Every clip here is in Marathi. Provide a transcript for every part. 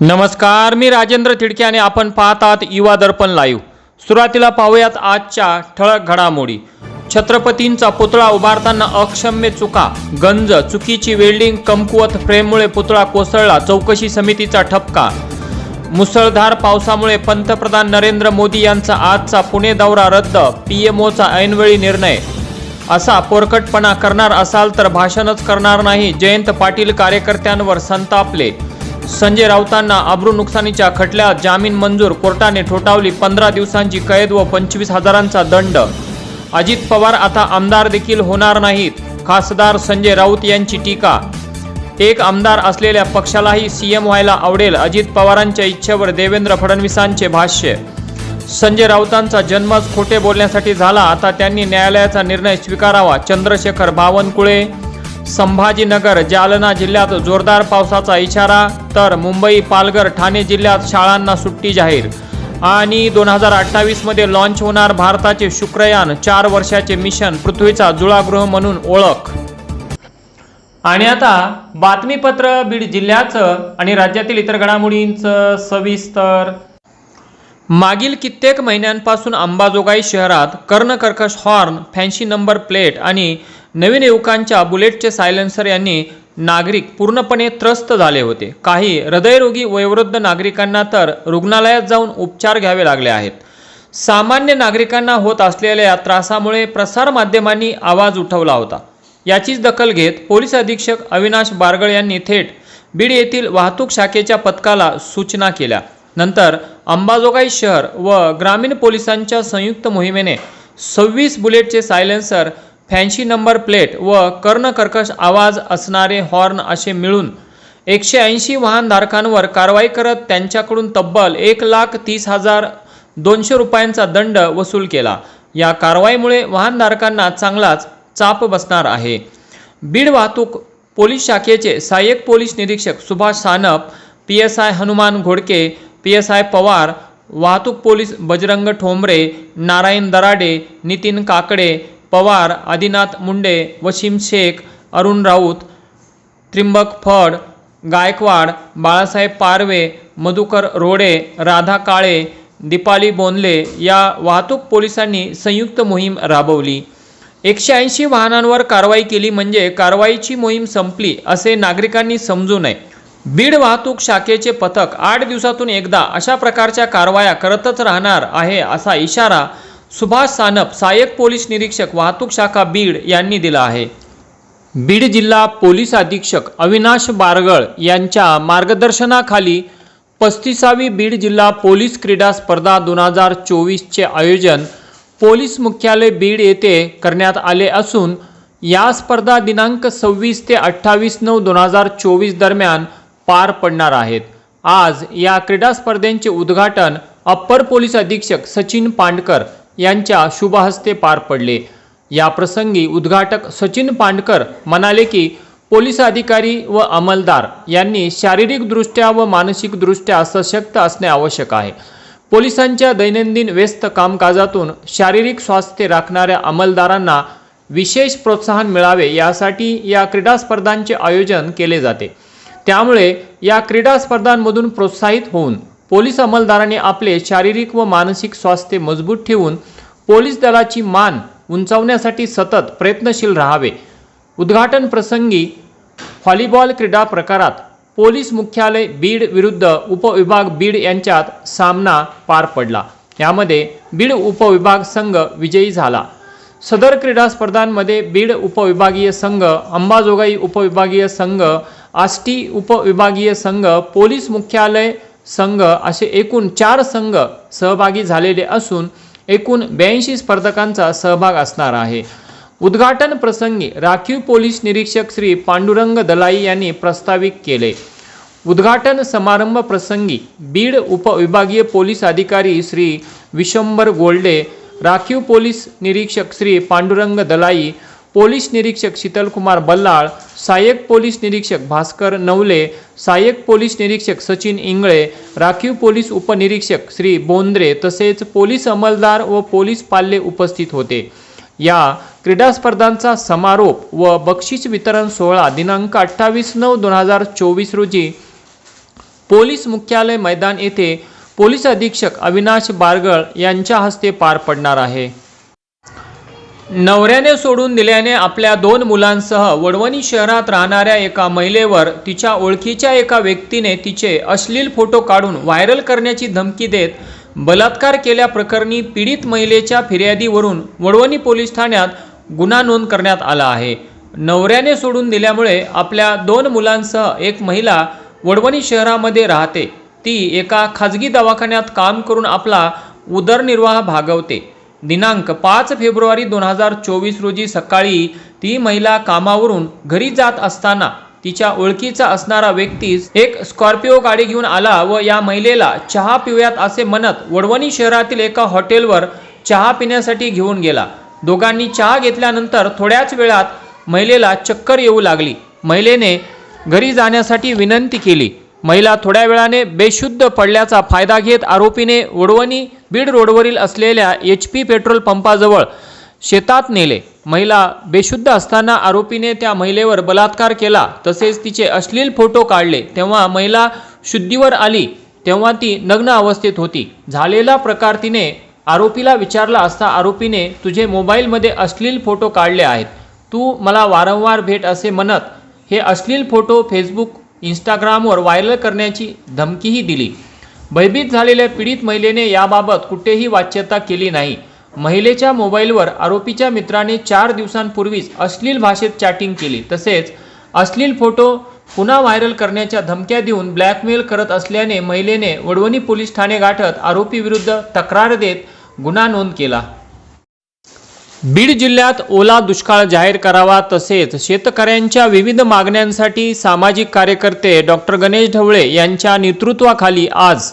नमस्कार मी राजेंद्र तिडके आणि आपण पाहतात युवा दर्पण लाईव्ह सुरुवातीला पाहूयात आजच्या ठळक घडामोडी. छत्रपतींचा पुतळा उभारताना अक्षम्य चुका. गंज चुकीची वेल्डिंग कमकुवत फ्रेममुळे पुतळा कोसळला. चौकशी समितीचा ठपका. मुसळधार पावसामुळे पंतप्रधान नरेंद्र मोदी यांचा आजचा पुणे दौरा रद्द. पीएमओचा ऐनवेळी निर्णय. असा पोरकटपणा करणार असाल तर भाषणच करणार नाही. जयंत पाटील कार्यकर्त्यांवर संतापले. संजय राऊतांना अब्रू नुकसानीच्या खटल्यात जामीन मंजूर कोर्टाने ठोठावली पंधरा दिवसांची कैद व पंचवीस हजारांचा दंड. अजित पवार आता आमदार देखील होणार नाहीत खासदार संजय राऊत यांची टीका. एक आमदार असलेल्या पक्षालाही सीएम व्हायला आवडेल अजित पवारांच्या इच्छेवर देवेंद्र फडणवीसांचे भाष्य. संजय राऊतांचा जन्मच खोटे बोलण्यासाठी झाला आता त्यांनी न्यायालयाचा निर्णय स्वीकारावा चंद्रशेखर बावनकुळे संभाजीनगर जालना जिल्ह्यात जोरदार पावसाचा इशारा तर मुंबई पालघर ठाणे जिल्ह्यात शाळांना सुट्टी जाहीर. आणि दोन हजार अठ्ठावीसमध्ये लॉन्च होणार भारताचे शुक्रयान चार वर्षाचे मिशन पृथ्वीचा जुळागृह म्हणून ओळख. आणि आता बातमीपत्र बीड जिल्ह्याचं आणि राज्यातील इतर घडामोडींचं सविस्तर. मागील कित्येक महिन्यांपासून अंबाजोगाई शहरात कर्णकर्कश हॉर्न फॅन्सी नंबर प्लेट आणि नवीन युवकांच्या बुलेटचे सायलेन्सर यांनी नागरिक पूर्णपणे त्रस्त झाले होते. काही हृदयरोगी वयोवृद्ध नागरिकांना तर रुग्णालयात जाऊन उपचार घ्यावे लागले आहेत. सामान्य नागरिकांना होत असलेल्या या त्रासामुळे प्रसारमाध्यमांनी आवाज उठवला होता. याचीच दखल घेत पोलीस अधीक्षक अविनाश बारगळ यांनी थेट बीड येथील वाहतूक शाखेच्या पथकाला सूचना केल्या. नंतर अंबाजोगाई शहर व ग्रामीण पोलिसांच्या संयुक्त मोहिमेने सव्वीस बुलेटचे सायलेन्सर फॅन्सी नंबर प्लेट व कर्णकर्कश आवाज असणारे हॉर्न असे मिळून एकशे ऐंशी वाहनधारकांवर कारवाई करत त्यांच्याकडून तब्बल एक लाख तीस हजार दोनशे रुपयांचा दंड वसूल केला. या कारवाईमुळे वाहनधारकांना चांगलाच चाप बसणार आहे. बीड वाहतूक पोलीस शाखेचे सहाय्यक पोलीस निरीक्षक Subhash Sanap P S I Hanuman Ghodke P S I Pawar वाहतूक पोलीस बजरंग ठोंबरे नारायण दराडे नितीन काकडे पवार आदिनाथ मुंडे वसीम शेख अरुण राऊत त्रिंबक फड गायकवाड बाळासाहेब पारवे मधुकर रोडे राधा काळे दीपाली बोनले या वाहतूक पोलिसांनी संयुक्त मोहीम राबवली. एकशे ऐंशी वाहनांवर कारवाई केली म्हणजे कारवाईची मोहीम संपली असे नागरिकांनी समजू नये. बीड वाहतूक शाखेचे पथक आठ दिवसातून एकदा अशा प्रकारच्या कारवाया करतच राहणार आहे असा इशारा सुभाष सानप सहाय्यक पोलीस निरीक्षक वाहतूक शाखा बीड यांनी दिला आहे. बीड जिल्हा पोलीस अधीक्षक अविनाश बारगळ यांच्या मार्गदर्शनाखाली पस्तीसावी बीड जिल्हा पोलीस क्रीडा स्पर्धा दोन हजार चोवीसचे आयोजन पोलीस मुख्यालय बीड येथे करण्यात आले असून या स्पर्धा दिनांक सव्वीस ते अठ्ठावीस नऊ दोन हजार चोवीस दरम्यान पार पडणार आहेत. आज या क्रीडा स्पर्धेंचे उद्घाटन अप्पर पोलीस अधीक्षक सचिन पांडकर यांच्या शुभहस्ते पार पडले. या प्रसंगी उद्घाटक सचिन पांडकर म्हणाले की पोलीस अधिकारी व अंमलदार यांनी शारीरिकदृष्ट्या व मानसिकदृष्ट्या सशक्त असणे आवश्यक आहे. पोलिसांच्या दैनंदिन व्यस्त कामकाजातून शारीरिक स्वास्थ्य राखणाऱ्या अंमलदारांना विशेष प्रोत्साहन मिळावे यासाठी या क्रीडा स्पर्धांचे आयोजन केले जाते. त्यामुळे या क्रीडा स्पर्धांमधून प्रोत्साहित होऊन पोलीस अंमलदारांनी आपले शारीरिक व मानसिक स्वास्थ्य मजबूत ठेवून पोलीस दलाची मान उंचावण्यासाठी सतत प्रयत्नशील राहावे. उद्घाटन प्रसंगी व्हॉलीबॉल क्रीडा प्रकारात पोलीस मुख्यालय बीड विरुद्ध उपविभाग बीड यांच्यात सामना पार पडला. यामध्ये बीड उपविभाग संघ विजयी झाला. सदर क्रीडा स्पर्धांमध्ये बीड उपविभागीय संघ अंबाजोगाई उपविभागीय संघ आष्टी उपविभागीय संघ पोलीस मुख्यालय संघ असे एकूण चार संघ सहभागी झालेले असून एकूण ब्याऐंशी स्पर्धकांचा सहभाग असणार आहे. उद्घाटन प्रसंगी राखीव पोलीस निरीक्षक श्री पांडुरंग दलाई यांनी प्रस्तावित केले. उद्घाटन समारंभ प्रसंगी बीड उपविभागीय पोलीस अधिकारी श्री विशंबर गोल्डे राखीव पोलीस निरीक्षक श्री पांडुरंग दलाई पोलीस निरीक्षक शीतलकुमार बल्लाळ सहाय्यक पोलीस निरीक्षक भास्कर नवले सहाय्यक पोलीस निरीक्षक सचिन इंगळे राखीव पोलीस उपनिरीक्षक श्री बोंद्रे तसेच पोलीस अंमलदार व पोलीस पाल्ले उपस्थित होते. या क्रीडा स्पर्धांचा समारोप व बक्षीस वितरण सोहळा दिनांक अठ्ठावीस नऊ दोन हजार चोवीस रोजी पोलीस मुख्यालय मैदान येथे पोलीस अधीक्षक अविनाश बारगळ यांच्या हस्ते पार पडणार आहे. नवऱ्याने सोडून दिल्याने आपल्या दोन मुलांसह वडवणी शहरात राहणाऱ्या एका महिलेवर तिच्या ओळखीच्या एका व्यक्तीने तिचे अश्लील फोटो काढून व्हायरल करण्याची धमकी देत बलात्कार केल्याप्रकरणी पीडित महिलेच्या फिर्यादीवरून वडवणी पोलीस ठाण्यात गुन्हा नोंद करण्यात आला आहे. नवऱ्याने सोडून दिल्यामुळे आपल्या दोन मुलांसह एक महिला वडवणी शहरामध्ये राहते. ती एका खाजगी दवाखान्यात काम करून आपला उदरनिर्वाह भागवते. दिनांक पाच फेब्रुवारी दोन हजार चोवीस रोजी सकाळी ती महिला कामावरून घरी जात असताना तिच्या ओळखीचा असणारा व्यक्तीस एक स्कॉर्पिओ गाडी घेऊन आला व या महिलेला चहा पिऊयात असे म्हणत वडवणी शहरातील एका हॉटेलवर चहा पिण्यासाठी घेऊन गेला. दोघांनी चहा घेतल्यानंतर थोड्याच वेळात महिलेला चक्कर येऊ लागली. महिलेने घरी जाण्यासाठी विनंती केली. महिला थोड्या वेळाने बेशुद्ध पडल्याचा फायदा घेत आरोपीने वडवणी बीड रोडवरील असलेल्या एच पी पेट्रोल पंपाजवळ शेतात नेले. महिला बेशुद्ध असताना आरोपीने त्या महिलेवर बलात्कार केला. तसेच तिचे अश्लील फोटो काढले. तेव्हा महिला शुद्धीवर आली. तेव्हा ती नग्न अवस्थेत होती. झालेला प्रकार तिने आरोपीला विचारला असता आरोपीने तुझे मोबाईलमध्ये अश्लील फोटो काढले आहेत. तू मला वारंवार भेट असे म्हणत हे अश्लील फोटो फेसबुक इंस्टाग्रामवर व्हायरल करण्याची धमकीही दिली. भयभीत झालेल्या पीडित महिलेने याबाबत कुठेही वाच्यता केली नाही. महिलेच्या मोबाईलवर आरोपीच्या मित्राने चार दिवसांपूर्वीच अश्लील भाषेत चॅटिंग केली. तसेच अश्लील फोटो पुन्हा व्हायरल करण्याच्या धमक्या देऊन ब्लॅकमेल करत असल्याने महिलेने वडवणी पोलीस ठाणे गाठत आरोपीविरुद्ध तक्रार देत गुन्हा नोंद केला. बीड जिल्ह्यात ओला दुष्काळ जाहीर करावा तसेच शेतकऱ्यांच्या विविध मागण्यांसाठी सामाजिक कार्यकर्ते डॉक्टर गणेश ढवळे यांच्या नेतृत्वाखाली आज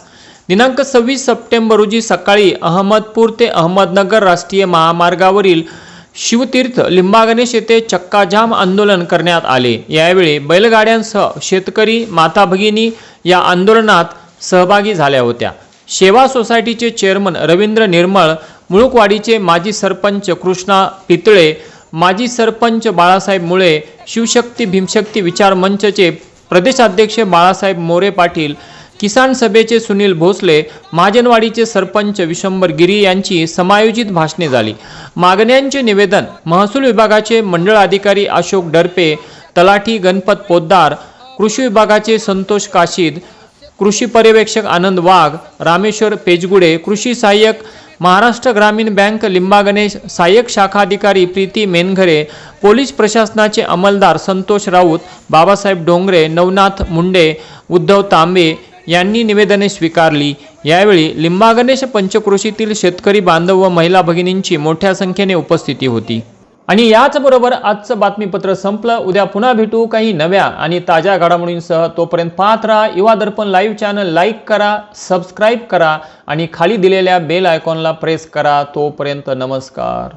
दिनांक सव्वीस सप्टेंबर रोजी सकाळी अहमदपूर ते अहमदनगर राष्ट्रीय महामार्गावरील शिवतीर्थ लिंबागणेश येथे चक्काजाम आंदोलन करण्यात आले. यावेळी बैलगाड्यांसह शेतकरी माता भगिनी या आंदोलनात सहभागी झाल्या होत्या. सेवा सोसायटीचे चेअरमन रवींद्र निर्मळ मुळुकवाडीचे माजी सरपंच कृष्णा पितळे माजी सरपंच बाळासाहेब मुळे शिवशक्ती भीमशक्ती विचार मंचचे प्रदेशाध्यक्ष बाळासाहेब मोरे पाटील किसान सभेचे सुनील भोसले महाजनवाडीचे सरपंच विशंबर गिरी यांची समायोजित भाषणे झाली. मागण्यांचे निवेदन महसूल विभागाचे मंडळ अधिकारी अशोक डरपे तलाठी गणपत पोद्दार कृषी विभागाचे संतोष काशीद कृषी पर्यवेक्षक आनंद वाघ रामेश्वर पेजगुडे कृषी सहाय्यक महाराष्ट्र ग्रामीण बँक लिंबागणेश सहाय्यक शाखा अधिकारी प्रीती मेनघरे पोलीस प्रशासनाचे अंमलदार संतोष राऊत बाबासाहेब डोंगरे नवनाथ मुंडे उद्धव तांबे यांनी निवेदने स्वीकारली. यावेळी लिंबागणेश पंचकृषीतील शेतकरी बांधव व महिला भगिनींची मोठ्या संख्येने उपस्थिती होती. आणि याचबरोबर आजचं बातमीपत्र संपलं. उद्या पुन्हा भेटू काही नव्या आणि ताज्या घडामोडींसह. तोपर्यंत पाहत राहा Yuva Darpan live channel. Like करा सबस्क्राईब करा आणि खाली दिलेल्या बेल आयकॉनला प्रेस करा. तोपर्यंत नमस्कार.